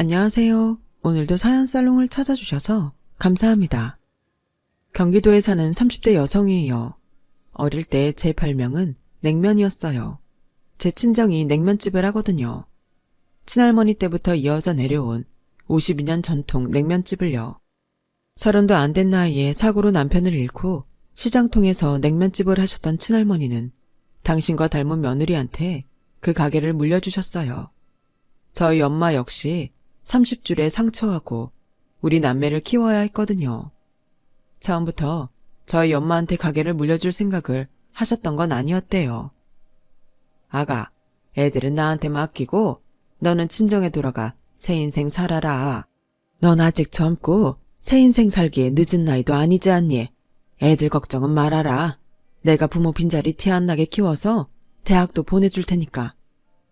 안녕하세요. 오늘도 사연 살롱을 찾아주셔서 감사합니다. 경기도에 사는 30대 여성이에요. 어릴 때 제 별명은 냉면이었어요. 제 친정이 냉면집을 하거든요. 친할머니 때부터 이어져 내려온 52년 전통 냉면집을요. 서른도 안 된 나이에 사고로 남편을 잃고 시장통에서 냉면집을 하셨던 친할머니는 당신과 닮은 며느리한테 그 가게를 물려주셨어요. 저희 엄마 역시 30줄에 상처하고 우리 남매를 키워야 했거든요. 처음부터 저희 엄마한테 가게를 물려줄 생각을 하셨던 건 아니었대요. 아가, 애들은 나한테 맡기고 너는 친정에 돌아가 새 인생 살아라. 넌 아직 젊고 새 인생 살기에 늦은 나이도 아니지 않니? 애들 걱정은 말아라. 내가 부모 빈자리 티 안 나게 키워서 대학도 보내줄 테니까.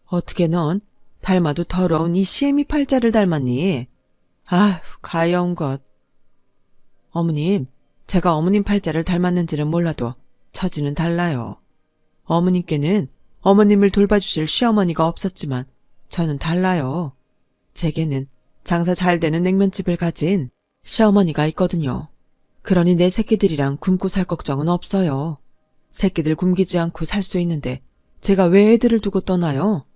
어떻게 넌 닮아도 더러운 이 시애미 팔자를 닮았니? 아휴, 가여운 것. 어머님, 제가 어머님 팔자를 닮았는지는 몰라도 처지는 달라요. 어머님께는 어머님을 돌봐주실 시어머니가 없었지만 저는 달라요. 제게는 장사 잘 되는 냉면집을 가진 시어머니가 있거든요. 그러니 내 새끼들이랑 굶고 살 걱정은 없어요. 새끼들 굶기지 않고 살 수 있는데 제가 왜 애들을 두고 떠나요?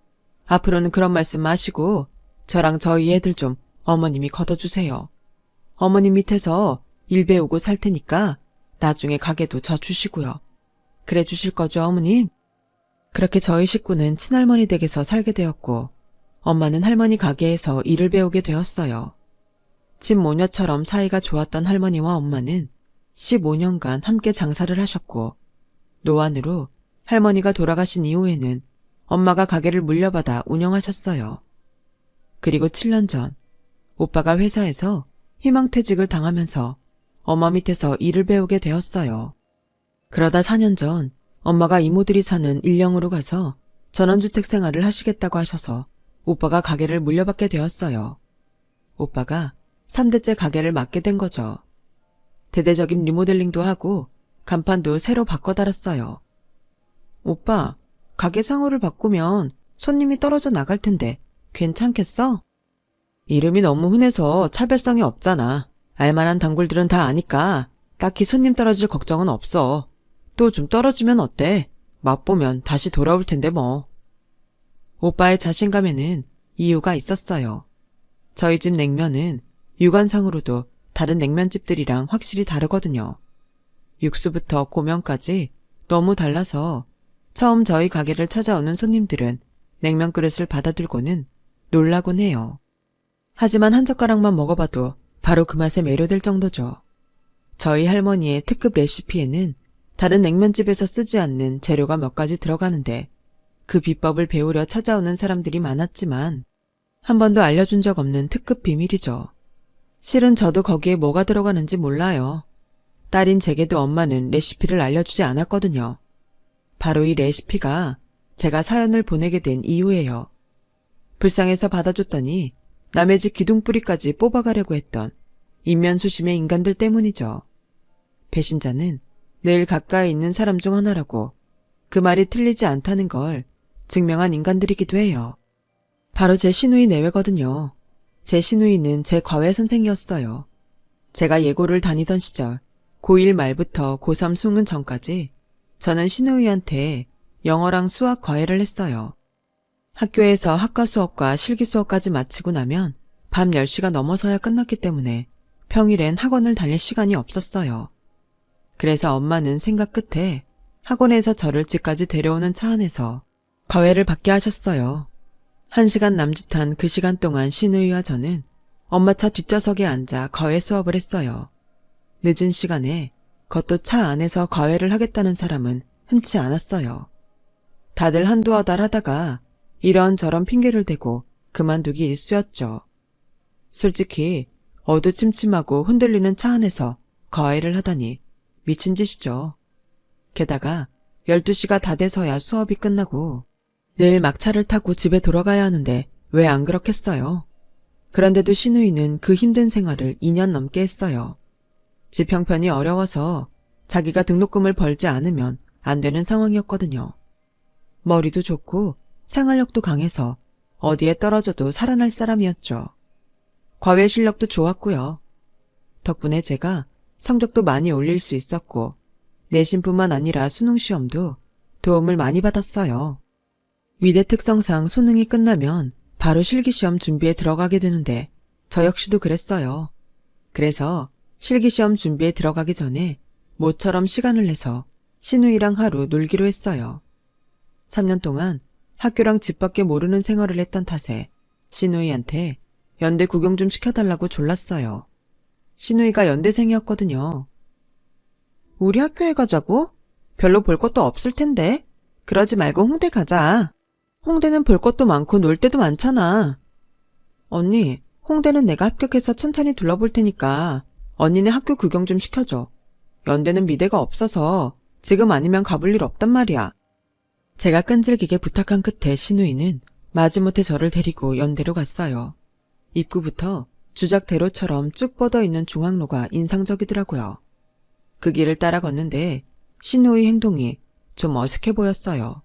앞으로는 그런 말씀 마시고 저랑 저희 애들 좀 어머님이 걷어주세요. 어머님 밑에서 일 배우고 살 테니까 나중에 가게도 저 주시고요. 그래 주실 거죠, 어머님? 그렇게 저희 식구는 친할머니 댁에서 살게 되었고 엄마는 할머니 가게에서 일을 배우게 되었어요. 친모녀처럼 사이가 좋았던 할머니와 엄마는 15년간 함께 장사를 하셨고 노안으로 할머니가 돌아가신 이후에는 엄마가 가게를 물려받아 운영하셨어요. 그리고 7년 전 오빠가 회사에서 희망퇴직을 당하면서 엄마 밑에서 일을 배우게 되었어요. 그러다 4년 전 엄마가 이모들이 사는 일령으로 가서 전원주택 생활을 하시겠다고 하셔서 오빠가 가게를 물려받게 되었어요. 오빠가 3대째 가게를 맡게 된 거죠. 대대적인 리모델링도 하고 간판도 새로 바꿔 달았어요. 오빠, 가게 상호를 바꾸면 손님이 떨어져 나갈 텐데 괜찮겠어? 이름이 너무 흔해서 차별성이 없잖아. 알만한 단골들은 다 아니까 딱히 손님 떨어질 걱정은 없어. 또 좀 떨어지면 어때? 맛보면 다시 돌아올 텐데 뭐. 오빠의 자신감에는 이유가 있었어요. 저희 집 냉면은 육안상으로도 다른 냉면집들이랑 확실히 다르거든요. 육수부터 고명까지 너무 달라서 처음 저희 가게를 찾아오는 손님들은 냉면 그릇을 받아들고는 놀라곤 해요. 하지만 한 젓가락만 먹어봐도 바로 그 맛에 매료될 정도죠. 저희 할머니의 특급 레시피에는 다른 냉면집에서 쓰지 않는 재료가 몇 가지 들어가는데 그 비법을 배우려 찾아오는 사람들이 많았지만 한 번도 알려준 적 없는 특급 비밀이죠. 실은 저도 거기에 뭐가 들어가는지 몰라요. 딸인 제게도 엄마는 레시피를 알려주지 않았거든요. 바로 이 레시피가 제가 사연을 보내게 된 이유예요. 불쌍해서 받아줬더니 남의 집 기둥뿌리까지 뽑아가려고 했던 인면수심의 인간들 때문이죠. 배신자는 늘 가까이 있는 사람 중 하나라고 그 말이 틀리지 않다는 걸 증명한 인간들이기도 해요. 바로 제 시누이 내외거든요. 제 시누이는 제 과외 선생이었어요. 제가 예고를 다니던 시절 고1 말부터 고3 수능 전까지 저는 시누이한테 영어랑 수학 과외를 했어요. 학교에서 학과 수업과 실기 수업까지 마치고 나면 밤 10시가 넘어서야 끝났기 때문에 평일엔 학원을 다닐 시간이 없었어요. 그래서 엄마는 생각 끝에 학원에서 저를 집까지 데려오는 차 안에서 과외를 받게 하셨어요. 한 시간 남짓한 그 시간 동안 시누이와 저는 엄마 차 뒷좌석에 앉아 과외 수업을 했어요. 늦은 시간에 그것도 차 안에서 과외를 하겠다는 사람은 흔치 않았어요. 다들 한두 어달 하다가 이런저런 핑계를 대고 그만두기 일쑤였죠. 솔직히 어두침침하고 흔들리는 차 안에서 과외를 하다니 미친 짓이죠. 게다가 12시가 다 돼서야 수업이 끝나고 내일 막차를 타고 집에 돌아가야 하는데 왜 안 그렇겠어요? 그런데도 신우이는 그 힘든 생활을 2년 넘게 했어요. 집 형편이 어려워서 자기가 등록금을 벌지 않으면 안 되는 상황이었거든요. 머리도 좋고 생활력도 강해서 어디에 떨어져도 살아날 사람이었죠. 과외 실력도 좋았고요. 덕분에 제가 성적도 많이 올릴 수 있었고, 내신뿐만 아니라 수능 시험도 도움을 많이 받았어요. 위대 특성상 수능이 끝나면 바로 실기시험 준비에 들어가게 되는데, 저 역시도 그랬어요. 그래서 실기시험 준비에 들어가기 전에 모처럼 시간을 내서 신우이랑 하루 놀기로 했어요. 3년 동안 학교랑 집 밖에 모르는 생활을 했던 탓에 신우이한테 연대 구경 좀 시켜달라고 졸랐어요. 신우이가 연대생이었거든요. 우리 학교에 가자고? 별로 볼 것도 없을 텐데. 그러지 말고 홍대 가자. 홍대는 볼 것도 많고 놀 데도 많잖아. 언니, 홍대는 내가 합격해서 천천히 둘러볼 테니까 언니네 학교 구경 좀 시켜줘. 연대는 미대가 없어서 지금 아니면 가볼 일 없단 말이야. 제가 끈질기게 부탁한 끝에 신우이는 마지못해 저를 데리고 연대로 갔어요. 입구부터 주작대로처럼 쭉 뻗어 있는 중앙로가 인상적이더라고요. 그 길을 따라 걷는데 신우의 행동이 좀 어색해 보였어요.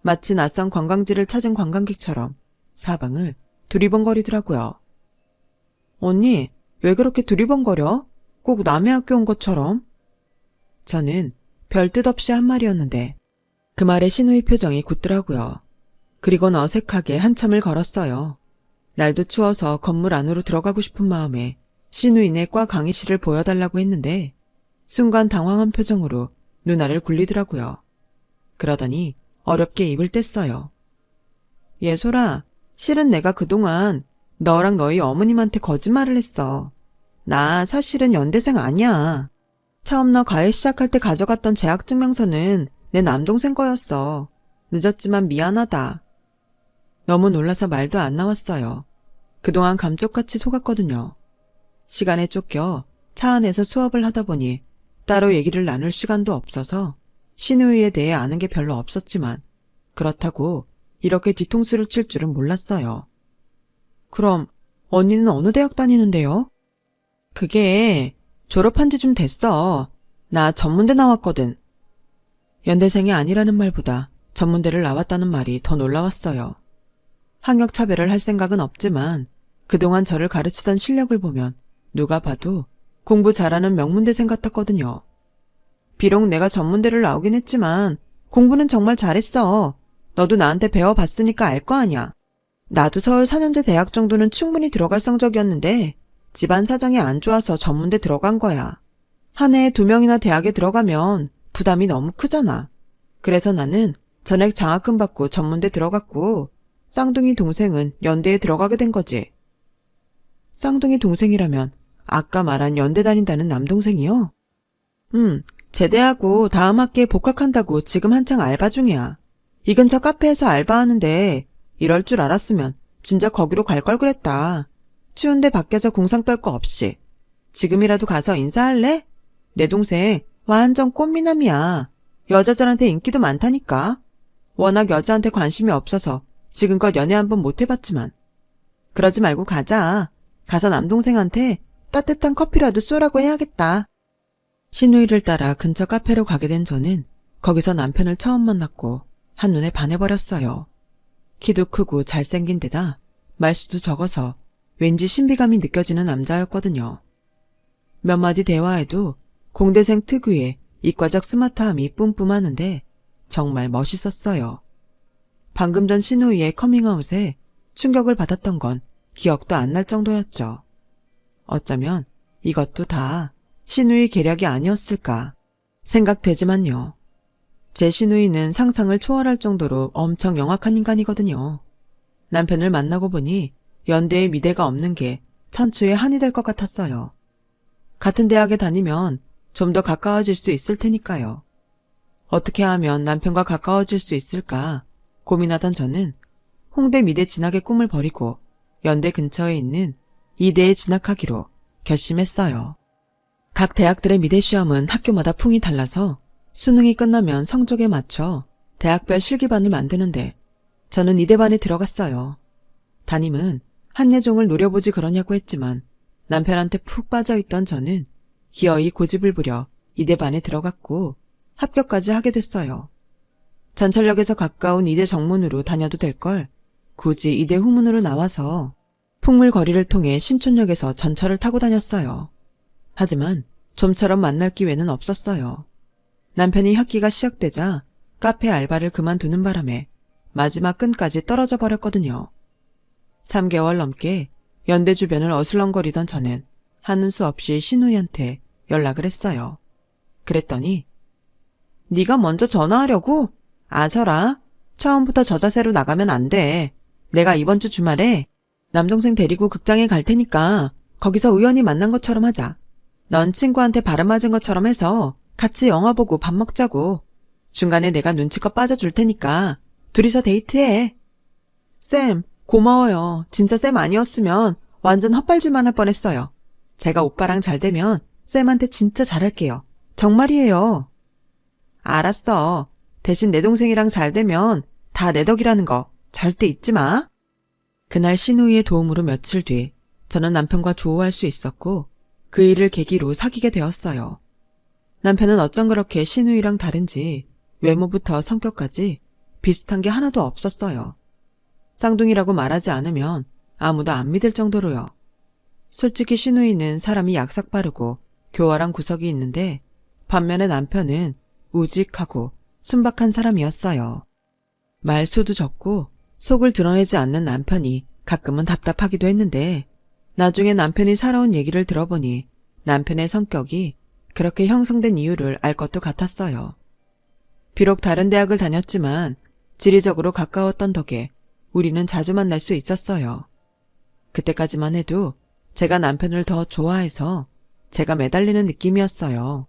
마치 낯선 관광지를 찾은 관광객처럼 사방을 두리번거리더라고요. 언니, 왜 그렇게 두리번거려? 꼭 남의 학교 온 것처럼? 저는 별뜻 없이 한 말이었는데 그 말에 신우의 표정이 굳더라고요. 그리곤 어색하게 한참을 걸었어요. 날도 추워서 건물 안으로 들어가고 싶은 마음에 신우인의 과 강의실을 보여달라고 했는데 순간 당황한 표정으로 누나를 굴리더라고요. 그러더니 어렵게 입을 뗐어요. 예솔아, 실은 내가 그동안 너랑 너희 어머님한테 거짓말을 했어. 나 사실은 연대생 아니야. 처음 너 과외 시작할 때 가져갔던 재학증명서는 내 남동생 거였어. 늦었지만 미안하다. 너무 놀라서 말도 안 나왔어요. 그동안 감쪽같이 속았거든요. 시간에 쫓겨 차 안에서 수업을 하다 보니 따로 얘기를 나눌 시간도 없어서 신우이에 대해 아는 게 별로 없었지만 그렇다고 이렇게 뒤통수를 칠 줄은 몰랐어요. 그럼 언니는 어느 대학 다니는데요? 그게 졸업한 지 좀 됐어. 나 전문대 나왔거든. 연대생이 아니라는 말보다 전문대를 나왔다는 말이 더 놀라웠어요. 학력 차별을 할 생각은 없지만 그동안 저를 가르치던 실력을 보면 누가 봐도 공부 잘하는 명문대생 같았거든요. 비록 내가 전문대를 나오긴 했지만 공부는 정말 잘했어. 너도 나한테 배워봤으니까 알 거 아냐. 나도 서울 4년제 대학 정도는 충분히 들어갈 성적이었는데 집안 사정이 안 좋아서 전문대 들어간 거야. 한 해에 두 명이나 대학에 들어가면 부담이 너무 크잖아. 그래서 나는 전액 장학금 받고 전문대 들어갔고 쌍둥이 동생은 연대에 들어가게 된 거지. 쌍둥이 동생이라면 아까 말한 연대 다닌다는 남동생이요? 음, 제대하고 다음 학기에 복학한다고 지금 한창 알바 중이야. 이 근처 카페에서 알바하는데 이럴 줄 알았으면 진짜 거기로 갈 걸 그랬다. 추운데 밖에서 궁상 떨 거 없이. 지금이라도 가서 인사할래? 내 동생 완전 꽃미남이야. 여자들한테 인기도 많다니까. 워낙 여자한테 관심이 없어서 지금껏 연애 한 번 못 해봤지만. 그러지 말고 가자. 가서 남동생한테 따뜻한 커피라도 쏘라고 해야겠다. 신우이를 따라 근처 카페로 가게 된 저는 거기서 남편을 처음 만났고 한눈에 반해버렸어요. 키도 크고 잘생긴 데다 말수도 적어서 왠지 신비감이 느껴지는 남자였거든요. 몇 마디 대화에도 공대생 특유의 이과적 스마트함이 뿜뿜하는데 정말 멋있었어요. 방금 전 신우이의 커밍아웃에 충격을 받았던 건 기억도 안 날 정도였죠. 어쩌면 이것도 다 신우이 계략이 아니었을까 생각되지만요. 제 신우이는 상상을 초월할 정도로 엄청 영악한 인간이거든요. 남편을 만나고 보니 연대에 미대가 없는 게 천추의 한이 될 것 같았어요. 같은 대학에 다니면 좀 더 가까워질 수 있을 테니까요. 어떻게 하면 남편과 가까워질 수 있을까 고민하던 저는 홍대 미대 진학의 꿈을 버리고 연대 근처에 있는 이대에 진학하기로 결심했어요. 각 대학들의 미대 시험은 학교마다 풍이 달라서 수능이 끝나면 성적에 맞춰 대학별 실기반을 만드는데 저는 이대반에 들어갔어요. 담임은 한예종을 노려보지 그러냐고 했지만 남편한테 푹 빠져있던 저는 기어이 고집을 부려 이대반에 들어갔고 합격까지 하게 됐어요. 전철역에서 가까운 이대 정문으로 다녀도 될 걸 굳이 이대 후문으로 나와서 풍물거리를 통해 신촌역에서 전철을 타고 다녔어요. 하지만 좀처럼 만날 기회는 없었어요. 남편이 학기가 시작되자 카페 알바를 그만두는 바람에 마지막 끈까지 떨어져 버렸거든요. 3개월 넘게 연대 주변을 어슬렁거리던 저는 하는 수 없이 신우이한테 연락을 했어요. 그랬더니 네가 먼저 전화하려고? 아서라. 처음부터 저 자세로 나가면 안 돼. 내가 이번 주 주말에 남동생 데리고 극장에 갈 테니까 거기서 우연히 만난 것처럼 하자. 넌 친구한테 바람 맞은 것처럼 해서 같이 영화 보고 밥 먹자고. 중간에 내가 눈치껏 빠져줄 테니까 둘이서 데이트해. 쌤, 고마워요. 진짜 쌤 아니었으면 완전 헛발질만 할 뻔했어요. 제가 오빠랑 잘 되면 쌤한테 진짜 잘할게요. 정말이에요. 알았어. 대신 내 동생이랑 잘 되면 다 내 덕이라는 거 절대 잊지 마. 그날 신우이의 도움으로 며칠 뒤 저는 남편과 조우할 수 있었고 그 일을 계기로 사귀게 되었어요. 남편은 어쩜 그렇게 신우이랑 다른지 외모부터 성격까지 비슷한 게 하나도 없었어요. 쌍둥이라고 말하지 않으면 아무도 안 믿을 정도로요. 솔직히 신우이는 사람이 약삭 빠르고 교활한 구석이 있는데 반면에 남편은 우직하고 순박한 사람이었어요. 말수도 적고 속을 드러내지 않는 남편이 가끔은 답답하기도 했는데 나중에 남편이 살아온 얘기를 들어보니 남편의 성격이 그렇게 형성된 이유를 알 것도 같았어요. 비록 다른 대학을 다녔지만 지리적으로 가까웠던 덕에 우리는 자주 만날 수 있었어요. 그때까지만 해도 제가 남편을 더 좋아해서 제가 매달리는 느낌이었어요.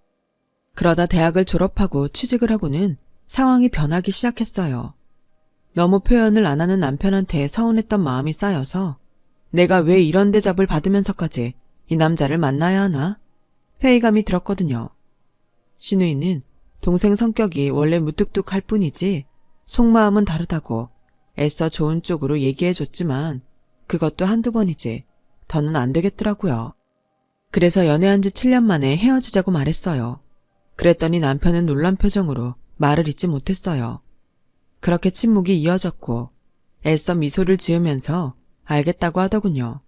그러다 대학을 졸업하고 취직을 하고는 상황이 변하기 시작했어요. 너무 표현을 안 하는 남편한테 서운했던 마음이 쌓여서 내가 왜 이런 대접을 받으면서까지 이 남자를 만나야 하나? 회의감이 들었거든요. 신우이는 동생 성격이 원래 무뚝뚝할 뿐이지 속마음은 다르다고 애써 좋은 쪽으로 얘기해줬지만 그것도 한두 번이지 더는 안 되겠더라고요. 그래서 연애한 지 7년 만에 헤어지자고 말했어요. 그랬더니 남편은 놀란 표정으로 말을 잇지 못했어요. 그렇게 침묵이 이어졌고 애써 미소를 지으면서 알겠다고 하더군요.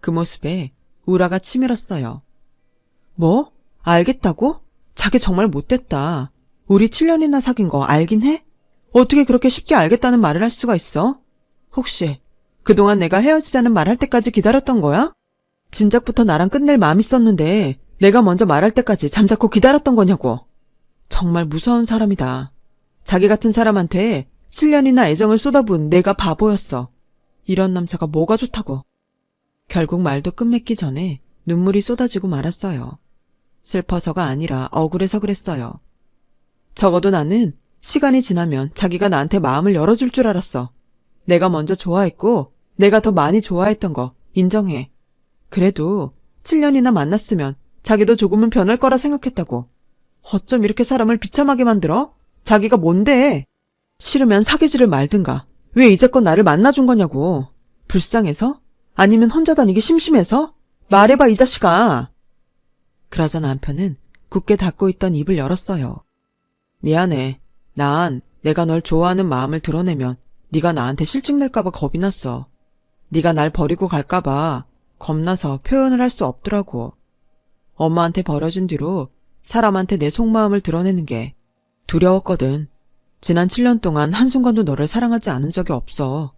그 모습에 우라가 치밀었어요. 뭐? 알겠다고? 자기 정말 못됐다. 우리 7년이나 사귄 거 알긴 해? 어떻게 그렇게 쉽게 알겠다는 말을 할 수가 있어? 혹시 그동안 내가 헤어지자는 말 할 때까지 기다렸던 거야? 진작부터 나랑 끝낼 마음 있었는데 내가 먼저 말할 때까지 잠자코 기다렸던 거냐고. 정말 무서운 사람이다. 자기 같은 사람한테 7년이나 애정을 쏟아부은 내가 바보였어. 이런 남자가 뭐가 좋다고. 결국 말도 끝맺기 전에 눈물이 쏟아지고 말았어요. 슬퍼서가 아니라 억울해서 그랬어요. 적어도 나는 시간이 지나면 자기가 나한테 마음을 열어줄 줄 알았어. 내가 먼저 좋아했고, 내가 더 많이 좋아했던 거 인정해. 그래도 7년이나 만났으면 자기도 조금은 변할 거라 생각했다고. 어쩜 이렇게 사람을 비참하게 만들어? 자기가 뭔데? 싫으면 사귀지를 말든가. 왜 이제껏 나를 만나준 거냐고. 불쌍해서? 아니면 혼자 다니기 심심해서? 말해봐, 이 자식아. 그러자 남편은 굳게 닫고 있던 입을 열었어요. 미안해. 난 내가 널 좋아하는 마음을 드러내면 네가 나한테 실증낼까봐 겁이 났어. 네가 날 버리고 갈까봐 겁나서 표현을 할 수 없더라고. 엄마한테 버려진 뒤로 사람한테 내 속마음을 드러내는 게 두려웠거든. 지난 7년 동안 한순간도 너를 사랑하지 않은 적이 없어.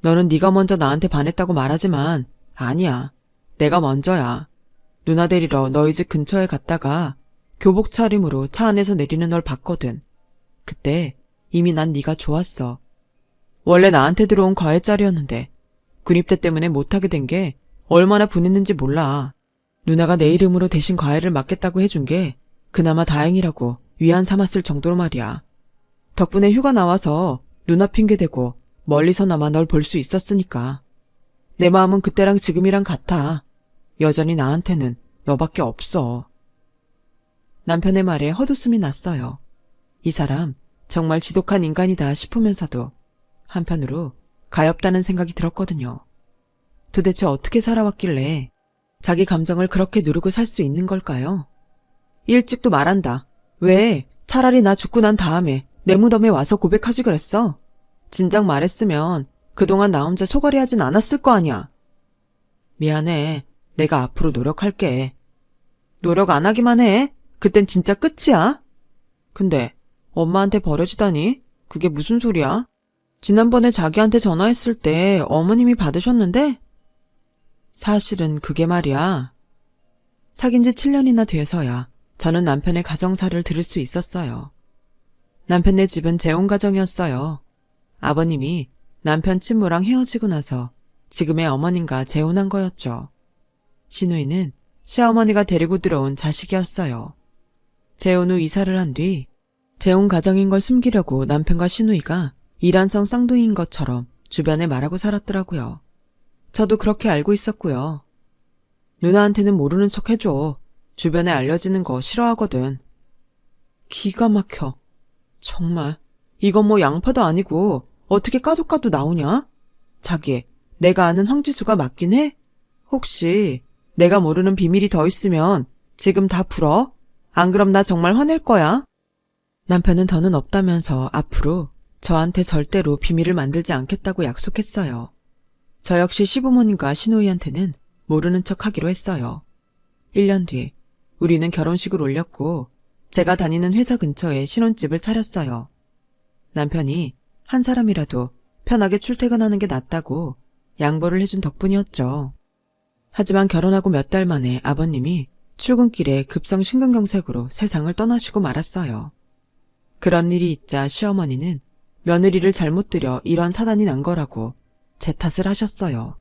너는 네가 먼저 나한테 반했다고 말하지만 아니야. 내가 먼저야. 누나 데리러 너희 집 근처에 갔다가 교복 차림으로 차 안에서 내리는 널 봤거든. 그때 이미 난 네가 좋았어. 원래 나한테 들어온 과외짤이었는데 군입대 때문에 못하게 된 게 얼마나 분했는지 몰라. 누나가 내 이름으로 대신 과외를 맡겠다고 해준 게 그나마 다행이라고 위안 삼았을 정도로 말이야. 덕분에 휴가 나와서 누나 핑계대고 멀리서나마 널 볼 수 있었으니까. 내 마음은 그때랑 지금이랑 같아. 여전히 나한테는 너밖에 없어. 남편의 말에 헛웃음이 났어요. 이 사람 정말 지독한 인간이다 싶으면서도 한편으로 가엽다는 생각이 들었거든요. 도대체 어떻게 살아왔길래 자기 감정을 그렇게 누르고 살 수 있는 걸까요? 일찍도 말한다. 왜 차라리 나 죽고 난 다음에 내 무덤에 와서 고백하지 그랬어? 진작 말했으면 그동안 나 혼자 소갈이 하진 않았을 거 아니야. 미안해. 내가 앞으로 노력할게. 노력 안 하기만 해. 그땐 진짜 끝이야. 근데 엄마한테 버려지다니? 그게 무슨 소리야? 지난번에 자기한테 전화했을 때 어머님이 받으셨는데? 사실은 그게 말이야. 사귄 지 7년이나 돼서야 저는 남편의 가정사를 들을 수 있었어요. 남편네 집은 재혼 가정이었어요. 아버님이 남편 친모랑 헤어지고 나서 지금의 어머님과 재혼한 거였죠. 신우이는 시어머니가 데리고 들어온 자식이었어요. 재혼 후 이사를 한 뒤 재혼 가정인 걸 숨기려고 남편과 신우이가 이란성 쌍둥이인 것처럼 주변에 말하고 살았더라고요. 저도 그렇게 알고 있었고요. 누나한테는 모르는 척 해줘. 주변에 알려지는 거 싫어하거든. 기가 막혀. 정말. 이건 뭐 양파도 아니고 어떻게 까도 까도 나오냐? 자기, 내가 아는 황지수가 맞긴 해? 혹시 내가 모르는 비밀이 더 있으면 지금 다 풀어? 안 그럼 나 정말 화낼 거야. 남편은 더는 없다면서 앞으로 저한테 절대로 비밀을 만들지 않겠다고 약속했어요. 저 역시 시부모님과 신우이한테는 모르는 척 하기로 했어요. 1년 뒤, 우리는 결혼식을 올렸고, 제가 다니는 회사 근처에 신혼집을 차렸어요. 남편이 한 사람이라도 편하게 출퇴근하는 게 낫다고 양보를 해준 덕분이었죠. 하지만 결혼하고 몇 달 만에 아버님이 출근길에 급성 심근경색으로 세상을 떠나시고 말았어요. 그런 일이 있자 시어머니는 며느리를 잘못 들여 이런 사단이 난 거라고 제 탓을 하셨어요.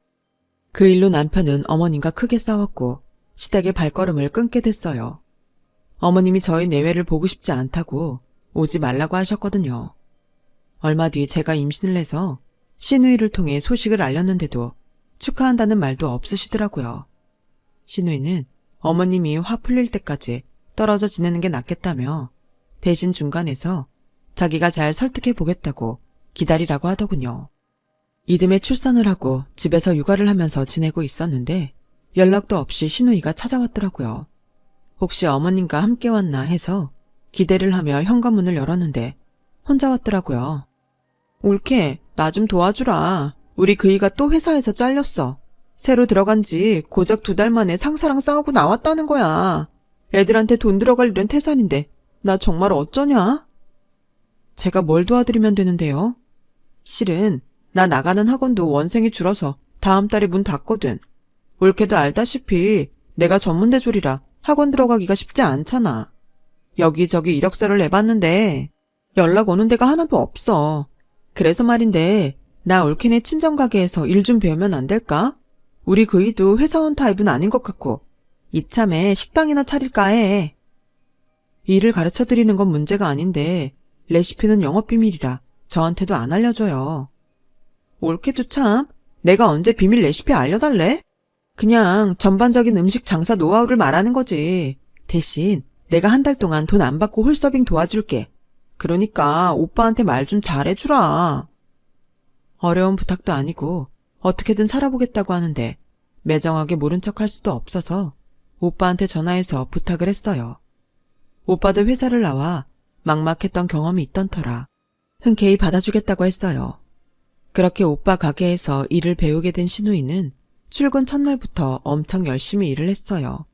그 일로 남편은 어머님과 크게 싸웠고 시댁의 발걸음을 끊게 됐어요. 어머님이 저희 내외를 보고 싶지 않다고 오지 말라고 하셨거든요. 얼마 뒤 제가 임신을 해서 신우이를 통해 소식을 알렸는데도 축하한다는 말도 없으시더라고요. 신우이는 어머님이 화 풀릴 때까지 떨어져 지내는 게 낫겠다며 대신 중간에서 자기가 잘 설득해 보겠다고 기다리라고 하더군요. 이듬해 출산을 하고 집에서 육아를 하면서 지내고 있었는데 연락도 없이 신우이가 찾아왔더라고요. 혹시 어머님과 함께 왔나 해서 기대를 하며 현관문을 열었는데 혼자 왔더라고요. 올케, 나 좀 도와주라. 우리 그이가 또 회사에서 잘렸어. 새로 들어간 지 고작 두 달 만에 상사랑 싸우고 나왔다는 거야. 애들한테 돈 들어갈 일은 태산인데 나 정말 어쩌냐? 제가 뭘 도와드리면 되는데요? 실은 나 나가는 학원도 원생이 줄어서 다음 달에 문 닫거든. 올케도 알다시피 내가 전문대졸이라 학원 들어가기가 쉽지 않잖아. 여기저기 이력서를 내봤는데 연락 오는 데가 하나도 없어. 그래서 말인데 나 올케네 친정 가게에서 일 좀 배우면 안 될까? 우리 그이도 회사원 타입은 아닌 것 같고 이참에 식당이나 차릴까 해. 일을 가르쳐 드리는 건 문제가 아닌데 레시피는 영업 비밀이라 저한테도 안 알려줘요. 올케도 참 내가 언제 비밀 레시피 알려달래? 그냥 전반적인 음식 장사 노하우를 말하는 거지. 대신 내가 한 달 동안 돈 안 받고 홀서빙 도와줄게. 그러니까 오빠한테 말 좀 잘해주라. 어려운 부탁도 아니고 어떻게든 살아보겠다고 하는데 매정하게 모른 척 할 수도 없어서 오빠한테 전화해서 부탁을 했어요. 오빠도 회사를 나와 막막했던 경험이 있던 터라 흔쾌히 받아주겠다고 했어요. 그렇게 오빠 가게에서 일을 배우게 된 신우이는 출근 첫날부터 엄청 열심히 일을 했어요.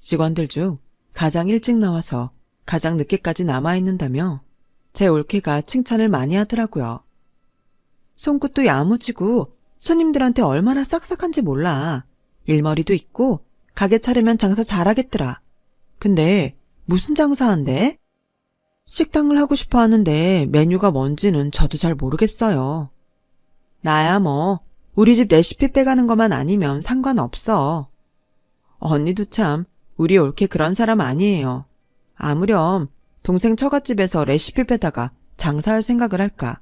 직원들 중 가장 일찍 나와서 가장 늦게까지 남아있는다며 제 올케가 칭찬을 많이 하더라고요. 손끝도 야무지고 손님들한테 얼마나 싹싹한지 몰라. 일머리도 있고 가게 차리면 장사 잘하겠더라. 근데 무슨 장사한대? 식당을 하고 싶어 하는데 메뉴가 뭔지는 저도 잘 모르겠어요. 나야 뭐 우리 집 레시피 빼가는 것만 아니면 상관없어. 언니도 참 우리 올케 그런 사람 아니에요. 아무렴 동생 처갓집에서 레시피 빼다가 장사할 생각을 할까.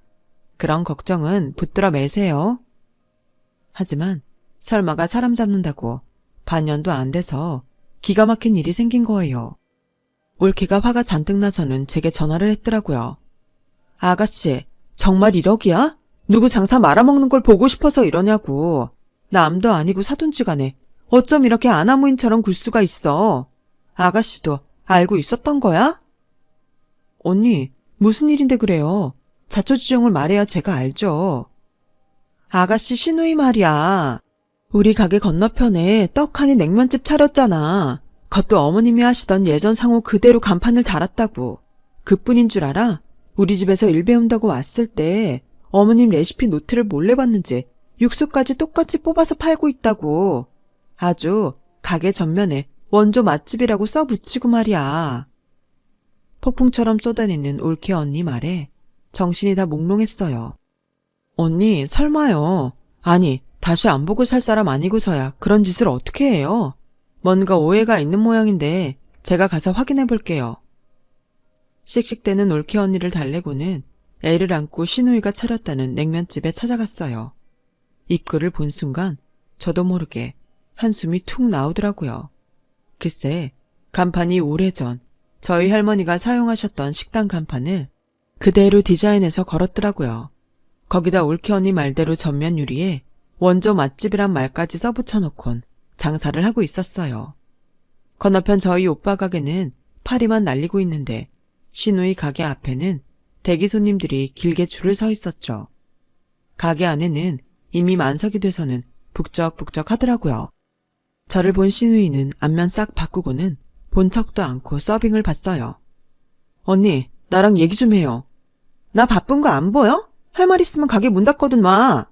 그런 걱정은 붙들어 매세요. 하지만 설마가 사람 잡는다고 반년도 안 돼서 기가 막힌 일이 생긴 거예요. 올케가 화가 잔뜩 나서는 제게 전화를 했더라고요. 아가씨, 정말 1억이야? 누구 장사 말아먹는 걸 보고 싶어서 이러냐고. 남도 아니고 사돈지간에 어쩜 이렇게 아나무인처럼 굴 수가 있어. 아가씨도 알고 있었던 거야? 언니, 무슨 일인데 그래요? 자초지종을 말해야 제가 알죠. 아가씨 신우이 말이야. 우리 가게 건너편에 떡하니 냉면집 차렸잖아. 그것도 어머님이 하시던 예전 상호 그대로 간판을 달았다고. 그뿐인 줄 알아? 우리 집에서 일 배운다고 왔을 때 어머님 레시피 노트를 몰래 봤는지 육수까지 똑같이 뽑아서 팔고 있다고. 아주 가게 전면에 원조 맛집이라고 써붙이고 말이야. 폭풍처럼 쏟아내는 올케 언니 말에 정신이 다 몽롱했어요. 언니, 설마요. 아니, 다시 안 보고 살 사람 아니고서야 그런 짓을 어떻게 해요? 뭔가 오해가 있는 모양인데 제가 가서 확인해 볼게요. 씩씩대는 올케 언니를 달래고는 애를 안고 신우이가 차렸다는 냉면집에 찾아갔어요. 입구를 본 순간 저도 모르게 한숨이 툭 나오더라고요. 글쎄, 간판이 오래전 저희 할머니가 사용하셨던 식당 간판을 그대로 디자인해서 걸었더라고요. 거기다 올케 언니 말대로 전면 유리에 원조 맛집이란 말까지 써붙여놓곤 장사를 하고 있었어요. 건너편 저희 오빠 가게는 파리만 날리고 있는데 신우이 가게 앞에는 대기 손님들이 길게 줄을 서 있었죠. 가게 안에는 이미 만석이 돼서는 북적북적 하더라고요. 저를 본 신우이는 안면 싹 바꾸고는 본 척도 않고 서빙을 봤어요. 언니, 나랑 얘기 좀 해요. 나 바쁜 거 안 보여? 할 말 있으면 가게 문 닫거든 마.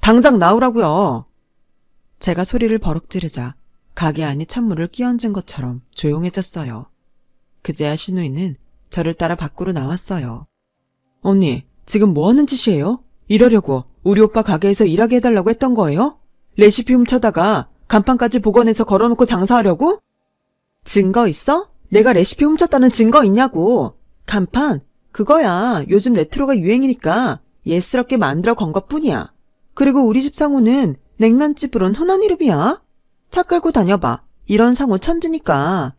당장 나오라고요. 제가 소리를 버럭 지르자 가게 안이 찬물을 끼얹은 것처럼 조용해졌어요. 그제야 신우이는 저를 따라 밖으로 나왔어요. 언니, 지금 뭐 하는 짓이에요? 이러려고 우리 오빠 가게에서 일하게 해달라고 했던 거예요? 레시피 훔쳐다가 간판까지 복원해서 걸어놓고 장사하려고? 증거 있어? 내가 레시피 훔쳤다는 증거 있냐고. 간판, 그거야. 요즘 레트로가 유행이니까 예스럽게 만들어 건 것 뿐이야. 그리고 우리 집 상호는 냉면집으론 흔한 이름이야. 차 끌고 다녀봐. 이런 상호 천지니까.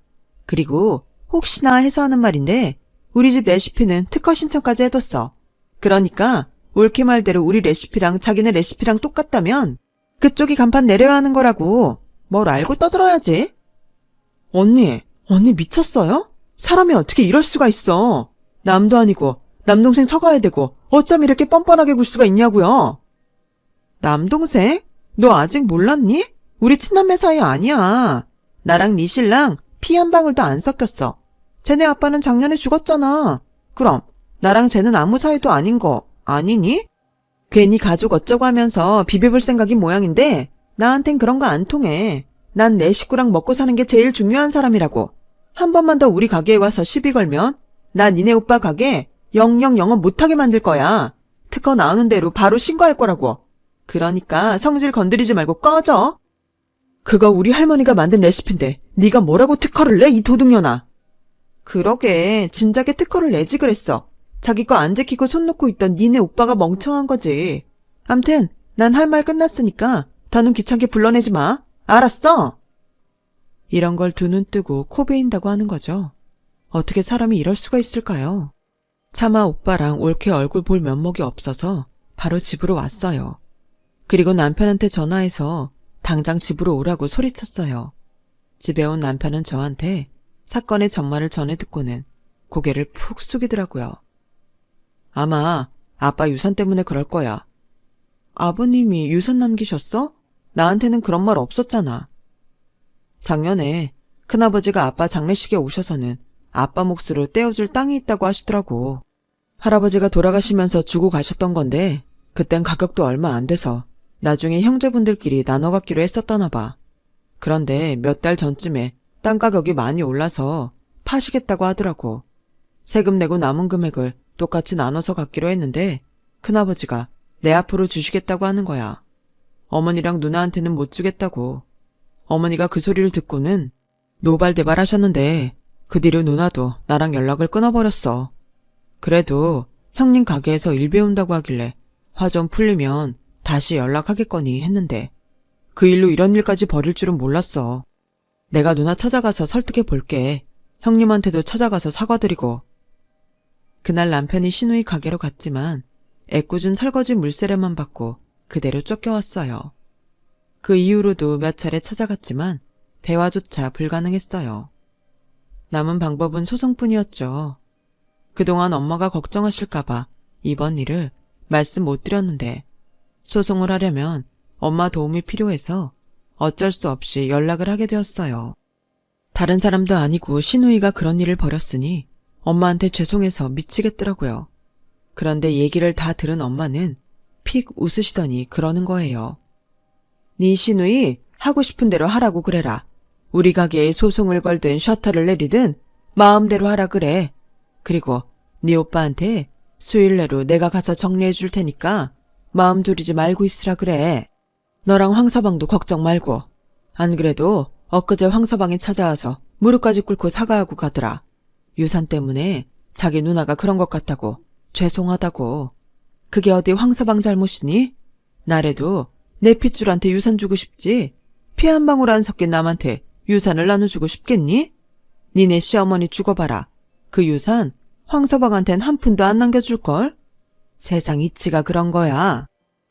그리고 혹시나 해서 하는 말인데 우리 집 레시피는 특허 신청까지 해뒀어. 그러니까 올케 말대로 우리 레시피랑 자기네 레시피랑 똑같다면 그쪽이 간판 내려야 하는 거라고. 뭘 알고 떠들어야지. 언니, 언니 미쳤어요? 사람이 어떻게 이럴 수가 있어. 남도 아니고 남동생 처가야 되고 어쩜 이렇게 뻔뻔하게 굴 수가 있냐고요. 남동생? 너 아직 몰랐니? 우리 친남매 사이 아니야. 나랑 네 신랑 피 한 방울도 안 섞였어. 쟤네 아빠는 작년에 죽었잖아. 그럼 나랑 쟤는 아무 사이도 아닌 거 아니니? 괜히 가족 어쩌고 하면서 비벼볼 생각이 모양인데 나한텐 그런 거 안 통해. 난 내 식구랑 먹고 사는 게 제일 중요한 사람이라고. 한 번만 더 우리 가게에 와서 시비 걸면 나 니네 오빠 가게 영영 영업 못하게 만들 거야. 특허 나오는 대로 바로 신고할 거라고. 그러니까 성질 건드리지 말고 꺼져. 그거 우리 할머니가 만든 레시피인데 네가 뭐라고 특허를 내 이 도둑년아. 그러게 진작에 특허를 내지 그랬어. 자기 거 안 지키고 손 놓고 있던 니네 오빠가 멍청한 거지. 암튼 난 할 말 끝났으니까 더는 귀찮게 불러내지 마. 알았어? 이런 걸 두 눈 뜨고 코 베인다고 하는 거죠. 어떻게 사람이 이럴 수가 있을까요? 차마 오빠랑 올케 얼굴 볼 면목이 없어서 바로 집으로 왔어요. 그리고 남편한테 전화해서 당장 집으로 오라고 소리쳤어요. 집에 온 남편은 저한테 사건의 전말을 전해 듣고는 고개를 푹 숙이더라고요. 아마 아빠 유산 때문에 그럴 거야. 아버님이 유산 남기셨어? 나한테는 그런 말 없었잖아. 작년에 큰아버지가 아빠 장례식에 오셔서는 아빠 몫으로 떼어줄 땅이 있다고 하시더라고. 할아버지가 돌아가시면서 주고 가셨던 건데 그땐 가격도 얼마 안 돼서 나중에 형제분들끼리 나눠 갖기로 했었다나 봐. 그런데 몇 달 전쯤에 땅 가격이 많이 올라서 파시겠다고 하더라고. 세금 내고 남은 금액을 똑같이 나눠서 갖기로 했는데 큰아버지가 내 앞으로 주시겠다고 하는 거야. 어머니랑 누나한테는 못 주겠다고. 어머니가 그 소리를 듣고는 노발대발 하셨는데 그 뒤로 누나도 나랑 연락을 끊어버렸어. 그래도 형님 가게에서 일 배운다고 하길래 화 좀 풀리면 다시 연락하겠거니 했는데 그 일로 이런 일까지 벌일 줄은 몰랐어. 내가 누나 찾아가서 설득해 볼게. 형님한테도 찾아가서 사과드리고. 그날 남편이 신우이 가게로 갔지만 애꿎은 설거지 물세례만 받고 그대로 쫓겨왔어요. 그 이후로도 몇 차례 찾아갔지만 대화조차 불가능했어요. 남은 방법은 소송뿐이었죠. 그동안 엄마가 걱정하실까봐 이번 일을 말씀 못 드렸는데 소송을 하려면 엄마 도움이 필요해서 어쩔 수 없이 연락을 하게 되었어요. 다른 사람도 아니고 신우이가 그런 일을 벌였으니 엄마한테 죄송해서 미치겠더라고요. 그런데 얘기를 다 들은 엄마는 픽 웃으시더니 그러는 거예요. 네 신우이 하고 싶은 대로 하라고 그래라. 우리 가게에 소송을 걸든 셔터를 내리든 마음대로 하라 그래. 그리고 네 오빠한테 수일 내로 내가 가서 정리해 줄 테니까 마음 졸이지 말고 있으라 그래. 너랑 황서방도 걱정 말고. 안 그래도 엊그제 황서방이 찾아와서 무릎까지 꿇고 사과하고 가더라. 유산 때문에 자기 누나가 그런 것 같다고 죄송하다고. 그게 어디 황서방 잘못이니? 나래도 내 핏줄한테 유산 주고 싶지. 피 한 방울 안 섞인 남한테 유산을 나눠주고 싶겠니? 니네 시어머니 죽어봐라. 그 유산 황서방한텐 한 푼도 안 남겨줄걸? 세상 이치가 그런 거야.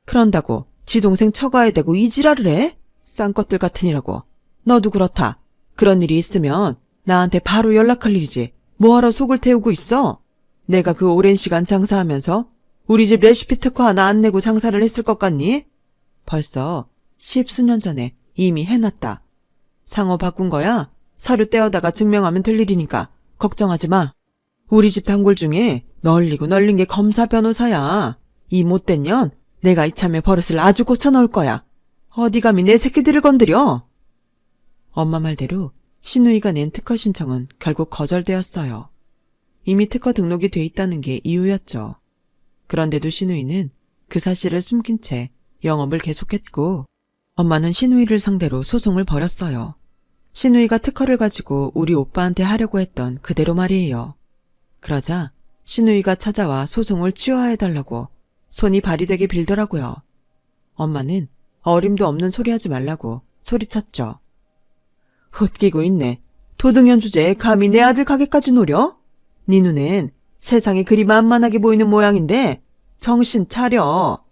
그런다고 지 동생 처가에 대고 이 지랄을 해? 쌍것들 같으니라고. 너도 그렇다. 그런 일이 있으면 나한테 바로 연락할 일이지. 뭐하러 속을 태우고 있어? 내가 그 오랜 시간 장사하면서 우리 집 레시피 특허 하나 안 내고 장사를 했을 것 같니? 벌써 십수년 전에 이미 해놨다. 상호 바꾼 거야? 서류 떼어다가 증명하면 될 일이니까 걱정하지 마. 우리 집 단골 중에 널리고 널린 게 검사 변호사야. 이 못된 년 내가 이참에 버릇을 아주 고쳐 넣을 거야. 어디 감히 내 새끼들을 건드려? 엄마 말대로 신우이가 낸 특허 신청은 결국 거절되었어요. 이미 특허 등록이 돼 있다는 게 이유였죠. 그런데도 신우이는 그 사실을 숨긴 채 영업을 계속했고 엄마는 신우이를 상대로 소송을 벌였어요. 신우이가 특허를 가지고 우리 오빠한테 하려고 했던 그대로 말이에요. 그러자 신우이가 찾아와 소송을 취하해달라고 손이 발휘되게 빌더라고요. 엄마는 어림도 없는 소리 하지 말라고 소리쳤죠. 헛기고 있네. 도둑년 주제에 감히 내 아들 가게까지 노려? 네 눈엔 세상이 그리 만만하게 보이는 모양인데 정신 차려.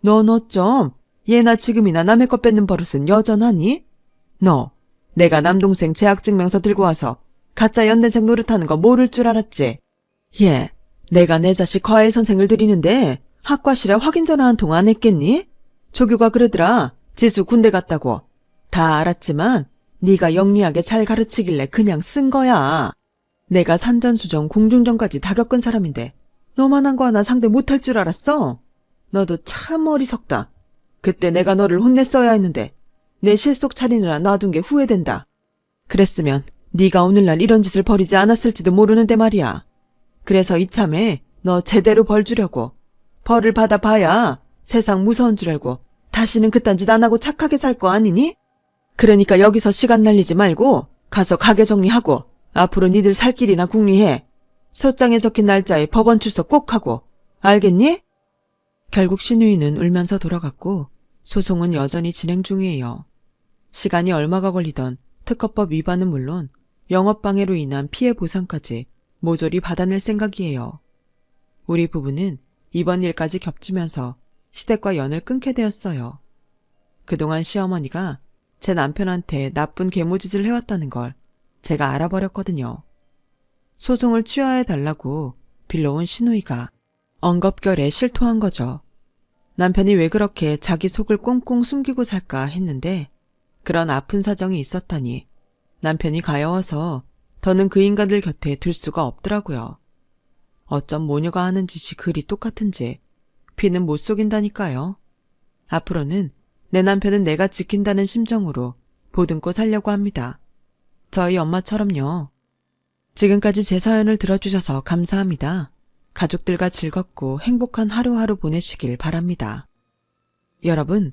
넌 어쩜 예나 지금이나 남의 것 뺏는 버릇은 여전하니? 너 내가 남동생 재학증명서 들고 와서 가짜 연대생 노릇하는 거 모를 줄 알았지? 예, 내가 내 자식 과외 선생을 드리는데 학과실에 확인 전화 한 통 안 했겠니? 조교가 그러더라. 지수 군대 갔다고. 다 알았지만 네가 영리하게 잘 가르치길래 그냥 쓴 거야. 내가 산전수전 공중전까지 다 겪은 사람인데 너만 한 거 하나 상대 못할 줄 알았어? 너도 참 어리석다. 그때 내가 너를 혼냈어야 했는데 내 실속 차리느라 놔둔 게 후회된다. 그랬으면 네가 오늘날 이런 짓을 벌이지 않았을지도 모르는데 말이야. 그래서 이참에 너 제대로 벌 주려고 벌을 받아봐야 세상 무서운 줄 알고 다시는 그딴 짓 안 하고 착하게 살 거 아니니? 그러니까 여기서 시간 날리지 말고 가서 가게 정리하고 앞으로 니들 살 길이나 궁리해. 소장에 적힌 날짜에 법원 출석 꼭 하고 알겠니? 결국 신우이는 울면서 돌아갔고 소송은 여전히 진행 중이에요. 시간이 얼마가 걸리던 특허법 위반은 물론 영업방해로 인한 피해 보상까지 모조리 받아낼 생각이에요. 우리 부부는 이번 일까지 겹치면서 시댁과 연을 끊게 되었어요. 그동안 시어머니가 제 남편한테 나쁜 계모짓을 해왔다는 걸 제가 알아버렸거든요. 소송을 취하해 달라고 빌러온 신우이가 엉겁결에 실토한 거죠. 남편이 왜 그렇게 자기 속을 꽁꽁 숨기고 살까 했는데 그런 아픈 사정이 있었다니 남편이 가여워서 더는 그 인간들 곁에 둘 수가 없더라고요. 어쩜 모녀가 하는 짓이 그리 똑같은지 피는 못 속인다니까요. 앞으로는 내 남편은 내가 지킨다는 심정으로 보듬고 살려고 합니다. 저희 엄마처럼요. 지금까지 제 사연을 들어주셔서 감사합니다. 가족들과 즐겁고 행복한 하루하루 보내시길 바랍니다. 여러분,